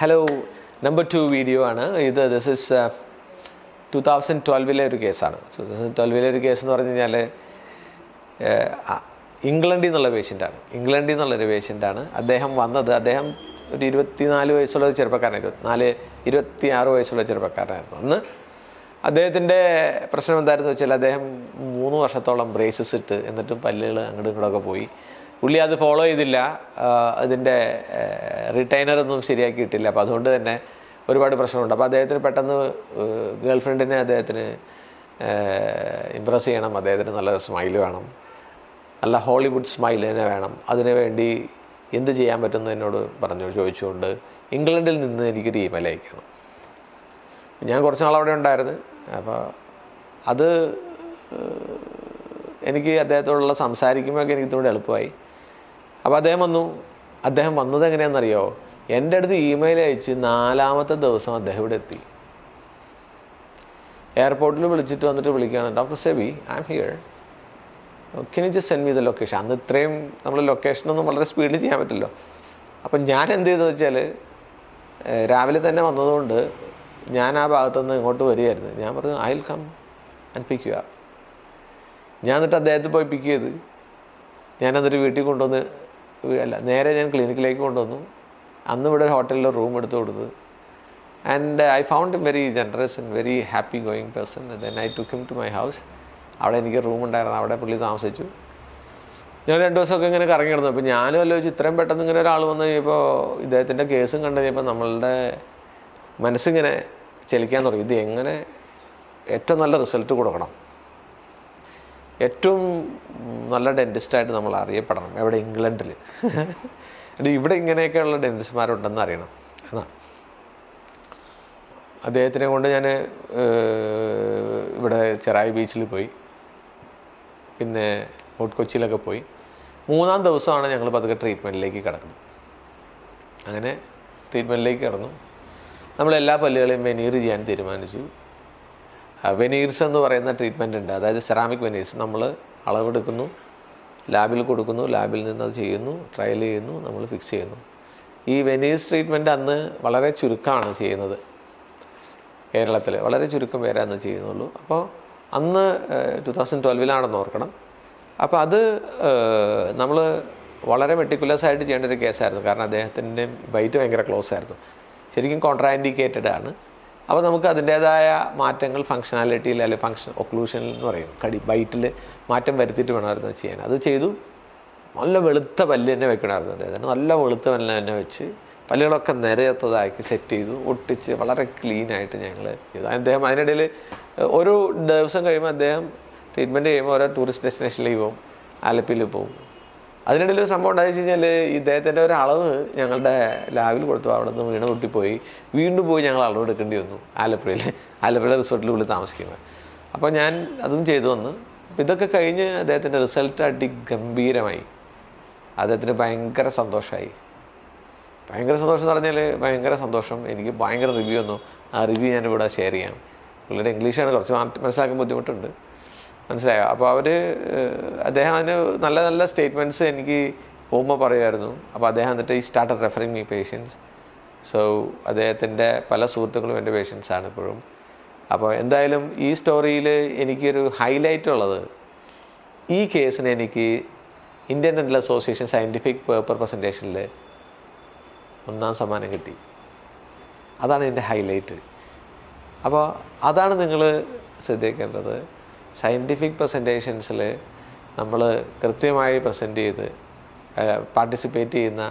Hello number two video ആണ്. ഇത് this is two thousand ട്വൽവിലെ ഒരു കേസാണ്. ടു തൗസൻഡ് ട്വൽവിലെ ഒരു കേസ് എന്ന് പറഞ്ഞു കഴിഞ്ഞാൽ ഇംഗ്ലണ്ടിൽ നിന്നുള്ള പേഷ്യന്റാണ് ഇംഗ്ലണ്ടിൽ നിന്നുള്ളൊരു പേഷ്യന്റാണ് അദ്ദേഹം വന്നത് അദ്ദേഹം ഒരു ഇരുപത്തിനാല് വയസ്സുള്ള ഒരു ചെറുപ്പക്കാരനായിരുന്നു. നാല് ഇരുപത്തി ആറ് വയസ്സുള്ള ചെറുപ്പക്കാരനായിരുന്നു. അന്ന് അദ്ദേഹത്തിന്റെ പ്രശ്നം എന്തായിരുന്നു വെച്ചാൽ അദ്ദേഹം മൂന്ന് വർഷത്തോളം ബ്രേസസ് ഇട്ട് എന്നിട്ടും പല്ലുകൾ അങ്ങോട്ടും ഇങ്ങോട്ടൊക്കെ പോയി. പുള്ളി അത് ഫോളോ ചെയ്തില്ല. അതിന്റെ റിട്ടൈനറൊന്നും ശരിയാക്കിയിട്ടില്ല. അപ്പോൾ അതുകൊണ്ട് തന്നെ ഒരുപാട് പ്രശ്നമുണ്ട്. അപ്പോൾ അദ്ദേഹത്തിന് പെട്ടെന്ന് ഗേൾഫ്രണ്ടിനെ അദ്ദേഹത്തിന് ഇമ്പ്രസ് ചെയ്യണം. അദ്ദേഹത്തിന് നല്ല സ്മൈൽ വേണം. നല്ല ഹോളിവുഡ് സ്മൈൽ തന്നെ വേണം. അതിനു വേണ്ടി എന്ത് ചെയ്യാൻ പറ്റുമെന്ന് എന്നോട് പറഞ്ഞു ചോദിച്ചുകൊണ്ട് ഇംഗ്ലണ്ടിൽ നിന്ന് എനിക്കൊരു ഇമെയിൽ അയക്കണം. ഞാൻ കുറച്ച് നാൾ അവിടെ ഉണ്ടായിരുന്നു. അപ്പോൾ അത് എനിക്ക് അദ്ദേഹത്തോടുള്ള സംസാരിക്കുമ്പോഴൊക്കെ എനിക്ക് ഇത്തിരി എളുപ്പമായി. അപ്പോൾ അദ്ദേഹം വന്നു. അദ്ദേഹം വന്നത് എങ്ങനെയാണെന്നറിയോ? എന്റെ അടുത്ത് ഇമെയിൽ അയച്ച് നാലാമത്തെ ദിവസം അദ്ദേഹം ഇവിടെ എത്തി. എയർപോർട്ടിൽ വിളിച്ചിട്ട് വന്നിട്ട് വിളിക്കുകയാണ് doctor Sebi I am here can just send me the location അന്ന് ഇത്രയും നമ്മൾ ലൊക്കേഷനൊന്നും വളരെ സ്പീഡിൽ ചെയ്യാൻ പറ്റില്ലോ അപ്പം ഞാൻ എന്ത് ചെയ്തെന്ന് വെച്ചാൽ രാവിലെ തന്നെ വന്നതുകൊണ്ട് ഞാൻ ആ ഭാഗത്തുനിന്ന് ഇങ്ങോട്ട് വരികയായിരുന്നു. ഞാൻ പറഞ്ഞു I will come and pick you up ഞാൻ എന്നിട്ട് അദ്ദേഹത്തെ പോയി പിക്ക് ചെയ്ത് ഞാൻ എന്നിട്ട് വീട്ടിൽ കൊണ്ടുവന്ന് അല്ല നേരെ ഞാൻ ക്ലിനിക്കിലേക്ക് കൊണ്ടുവന്നു. അന്ന് ഇവിടെ ഒരു ഹോട്ടലിൽ റൂം എടുത്ത് കൊടുത്തു. And I found him very generous and very happy going person then I took him to my house അവിടെ എനിക്ക് റൂം ഉണ്ടായിരുന്നു. അവിടെ പുള്ളി താമസിച്ചു. ഞാൻ രണ്ട് ദിവസമൊക്കെ ഇങ്ങനെ കറങ്ങി കിടന്നു അപ്പോൾ ഞാനും ആലോചിച്ച് ഇത്രയും പെട്ടെന്ന് ഇങ്ങനെ ഒരാൾ വന്ന് കഴിഞ്ഞപ്പോൾ ഇദ്ദേഹത്തിന്റെ കേസും കണ്ടു കഴിഞ്ഞപ്പോൾ നമ്മളുടെ മനസ്സിങ്ങനെ ചലിക്കാൻ തുടങ്ങി. ഇത് എങ്ങനെ ഏറ്റവും നല്ല റിസൾട്ട് കൊടുക്കണം. ഏറ്റവും നല്ല ഡെന്റിസ്റ്റായിട്ട് നമ്മൾ അറിയപ്പെടണം എവിടെ? ഇംഗ്ലണ്ടിൽ ഇവിടെ ഇങ്ങനെയൊക്കെയുള്ള ഡെന്റിസ്റ്റ്മാരുണ്ടെന്ന് അറിയണം. എന്നാണ് അദ്ദേഹത്തിനെ കൊണ്ട് ഞാൻ ഇവിടെ ചെറായി ബീച്ചിൽ പോയി. പിന്നെ ഫോർട്ട് കൊച്ചിയിലൊക്കെ പോയി. മൂന്നാം ദിവസമാണ് ഞങ്ങൾ പതുക്കെ ട്രീറ്റ്മെന്റിലേക്ക് കിടക്കുന്നത്. അങ്ങനെ ട്രീറ്റ്മെന്റിലേക്ക് കിടന്നു. നമ്മൾ എല്ലാ പല്ലുകളെയും വെനീർ ചെയ്യാൻ തീരുമാനിച്ചു. വെനീർസ് എന്ന് പറയുന്ന ട്രീറ്റ്മെന്റ് ഉണ്ട്. അതായത് സെറാമിക് വെനീർസ് നമ്മൾ അളവെടുക്കുന്നു ലാബിൽ കൊടുക്കുന്നു ലാബിൽ നിന്ന് അത് ചെയ്യുന്നു ട്രയൽ ചെയ്യുന്നു നമ്മൾ ഫിക്സ് ചെയ്യുന്നു. ഈ വെനീർസ് ട്രീറ്റ്മെന്റ് അന്ന് വളരെ ചുരുക്കമാണ് ചെയ്യുന്നത് കേരളത്തിൽ വളരെ ചുരുക്കം പേരെ അന്ന് ചെയ്യുന്നുള്ളൂ. അപ്പോൾ അന്ന് ടു തൗസൻഡ് ട്വൽവിലാണെന്ന് ഓർക്കണം. അപ്പോൾ അത് നമ്മൾ വളരെ മെട്ടിക്കുലസ് ആയിട്ട് ചെയ്യേണ്ട ഒരു കേസായിരുന്നു കാരണം അദ്ദേഹത്തിന്റെ ബൈറ്റ് ഭയങ്കര ക്ലോസ് ആയിരുന്നു. ശരിക്കും കോൺട്രാൻഡിക്കേറ്റഡ് ആണ്. അപ്പോൾ നമുക്ക് അതിന്റേതായ മാറ്റങ്ങൾ ഫങ്ഷനാലിറ്റിയിൽ അല്ലെങ്കിൽ ഫങ്ഷൻ ഒക്ലൂഷനിൽ എന്ന് പറയും. കടി ബൈറ്റിൽ മാറ്റം വരുത്തിയിട്ട് വേണമായിരുന്നു ചെയ്യാൻ. അത് ചെയ്തു. നല്ല വെളുത്ത പല്ല് തന്നെ വെക്കണമായിരുന്നു. അദ്ദേഹത്തിന് നല്ല വെളുത്ത പല്ല് തന്നെ വെച്ച് പല്ലുകളൊക്കെ നിരയത്തതാക്കി സെറ്റ് ചെയ്തു. ഒട്ടിച്ച് വളരെ ക്ലീനായിട്ട് ഞങ്ങൾ ചെയ്തു. അദ്ദേഹം അതിനിടയിൽ ഓരോ ദിവസം കഴിയുമ്പോൾ അദ്ദേഹം ട്രീറ്റ്മെന്റ് ചെയ്യുമ്പോൾ ഓരോ ടൂറിസ്റ്റ് ഡെസ്റ്റിനേഷനിലേക്ക് പോകും. ആലപ്പിയിൽ പോകും. അതിനിടയിൽ ഒരു സംഭവം ഉണ്ടായെന്ന് വെച്ച് കഴിഞ്ഞാൽ ഇദ്ദേഹത്തിന്റെ ഒരു അളവ് ഞങ്ങളുടെ ലാബിൽ കൊടുത്തു. അവിടെ നിന്ന് വീണ് പൊട്ടിപ്പോയി. വീണ്ടും പോയി ഞങ്ങൾ അളവ് എടുക്കേണ്ടി വന്നു. ആലപ്പുഴയിൽ. ആലപ്പുഴ റിസോർട്ടിൽ വിളി താമസിക്കുമ്പോൾ അപ്പോൾ ഞാൻ അതും ചെയ്തു വന്നു. ഇതൊക്കെ കഴിഞ്ഞ് അദ്ദേഹത്തിന്റെ റിസൾട്ട് അതിഗംഭീരമായി അദ്ദേഹത്തിന് ഭയങ്കര സന്തോഷമായി ഭയങ്കര സന്തോഷം എന്ന് പറഞ്ഞാൽ ഭയങ്കര സന്തോഷം. എനിക്ക് ഭയങ്കര റിവ്യൂ വന്നു. ആ റിവ്യൂ ഞാൻ ഞാനിവിടെ ഷെയർ ചെയ്യാം. പുള്ളിയുടെ ഇംഗ്ലീഷാണ് കുറച്ച് മനസ്സിലാക്കാൻ ബുദ്ധിമുട്ടുണ്ട്. മനസ്സിലായോ? അപ്പോൾ അവർ അദ്ദേഹം അതിന് നല്ല നല്ല സ്റ്റേറ്റ്മെന്റ്സ് എനിക്ക് പോകുമ്പോൾ പറയുമായിരുന്നു. അപ്പോൾ അദ്ദേഹം എന്നിട്ട് ഈ started referring me patients so അദ്ദേഹത്തിന്റെ പല സുഹൃത്തുക്കളും എന്റെ പേഷ്യൻസാണ് ഇപ്പോഴും. അപ്പോൾ എന്തായാലും ഈ സ്റ്റോറിയിൽ എനിക്കൊരു ഹൈലൈറ്റ് ഉള്ളത് ഈ കേസിന് എനിക്ക് Indian dental association scientific paper പ്രസന്റേഷനിൽ ഒന്നാം സമ്മാനം കിട്ടി. അതാണ് എന്റെ ഹൈലൈറ്റ് അപ്പോൾ അതാണ് നിങ്ങൾ ശ്രദ്ധിക്കേണ്ടത്. സയന്റിഫിക് പ്രസന്റേഷൻസിൽ നമ്മൾ കൃത്യമായി പ്രസന്റ് ചെയ്ത് പാർട്ടിസിപ്പേറ്റ് ചെയ്യുന്ന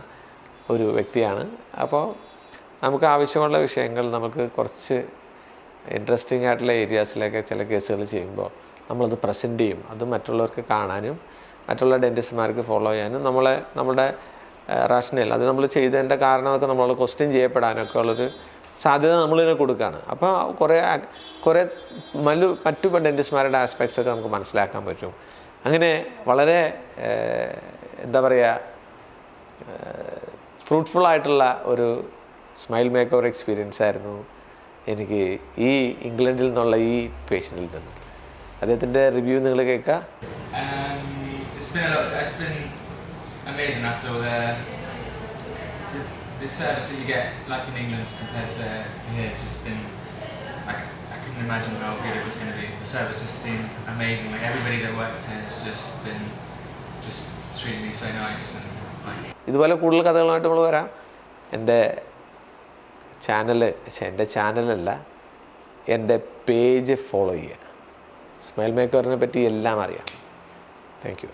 ഒരു വ്യക്തിയാണ്. അപ്പോൾ നമുക്ക് ആവശ്യമുള്ള വിഷയങ്ങൾ നമുക്ക് കുറച്ച് ഇൻട്രസ്റ്റിംഗ് ആയിട്ടുള്ള ഏരിയാസിലൊക്കെ ചില കേസുകൾ ചെയ്യുമ്പോൾ നമ്മളത് പ്രസന്റ് ചെയ്യും. അത് മറ്റുള്ളവർക്ക് കാണാനും മറ്റുള്ള ഡെന്റിസ്റ്റ്മാർക്ക് ഫോളോ ചെയ്യാനും നമ്മളെ നമ്മുടെ റാഷണൽ അത് നമ്മൾ ചെയ്തതിന്റെ കാരണമൊക്കെ നമ്മൾ ക്വസ്റ്റ്യൻ ചെയ്യപ്പെടാനൊക്കെ ഉള്ളൊരു സാധ്യത നമ്മളിതിനെ കൊടുക്കുകയാണ്. അപ്പോൾ കുറേ കുറേ മല്ല മറ്റു ഡെന്റിസ്റ്റ്മാരുടെ ആസ്പെക്ട്സ് ഒക്കെ നമുക്ക് മനസ്സിലാക്കാൻ പറ്റും. അങ്ങനെ വളരെ എന്താ പറയുക ഫ്രൂട്ട്ഫുൾ ആയിട്ടുള്ള ഒരു സ്മൈൽ മേക്ക് എക്സ്പീരിയൻസ് ആയിരുന്നു എനിക്ക് ഈ ഇംഗ്ലണ്ടിൽ നിന്നുള്ള ഈ പേഷ്യന്റിൽ നിന്ന്. അദ്ദേഹത്തിന്റെ റിവ്യൂ നിങ്ങൾ കേൾക്കാം Um, the service that you get, like in England, compared to, to here, has just been like I couldn't imagine how good it was going to be. The service just been amazing. Like everybody that works here has just been just treating me so nice and like ഇതുപോലെ കൂടുതൽ കഥകളുമായിട്ട് നമ്മൾ വരാം എന്റെ channel എന്റെ ചാനലല്ല എന്റെ page follow ചെയ്യുക smile മേക്കറിനെ പറ്റി എല്ലാം അറിയാം താങ്ക് യു